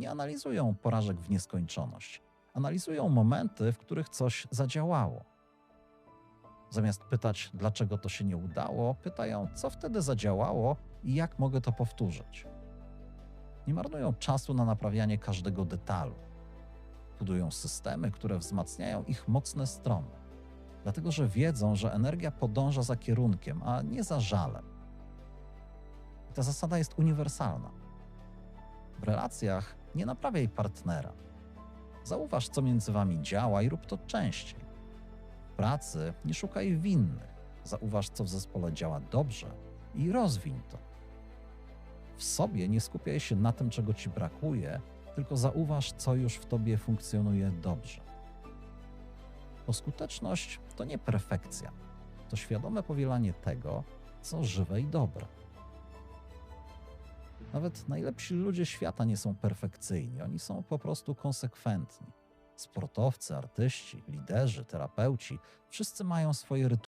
nie analizują porażek w nieskończoność. Analizują momenty, w których coś zadziałało. Zamiast pytać, dlaczego to się nie udało, pytają, co wtedy zadziałało i jak mogę to powtórzyć. Nie marnują czasu na naprawianie każdego detalu. Budują systemy, które wzmacniają ich mocne strony, dlatego że wiedzą, że energia podąża za kierunkiem, a nie za żalem. I ta zasada jest uniwersalna. W relacjach nie naprawiaj partnera. Zauważ, co między wami działa i rób to częściej. W pracy nie szukaj winnych. Zauważ, co w zespole działa dobrze i rozwiń to. W sobie nie skupiaj się na tym, czego ci brakuje, tylko zauważ, co już w tobie funkcjonuje dobrze. Bo skuteczność to nie perfekcja, to świadome powielanie tego, co żywe i dobre. Nawet najlepsi ludzie świata nie są perfekcyjni, oni są po prostu konsekwentni. Sportowcy, artyści, liderzy, terapeuci wszyscy mają swoje rytuały